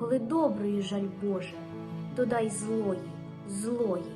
Коли доброї жаль Боже, то дай злої, злої.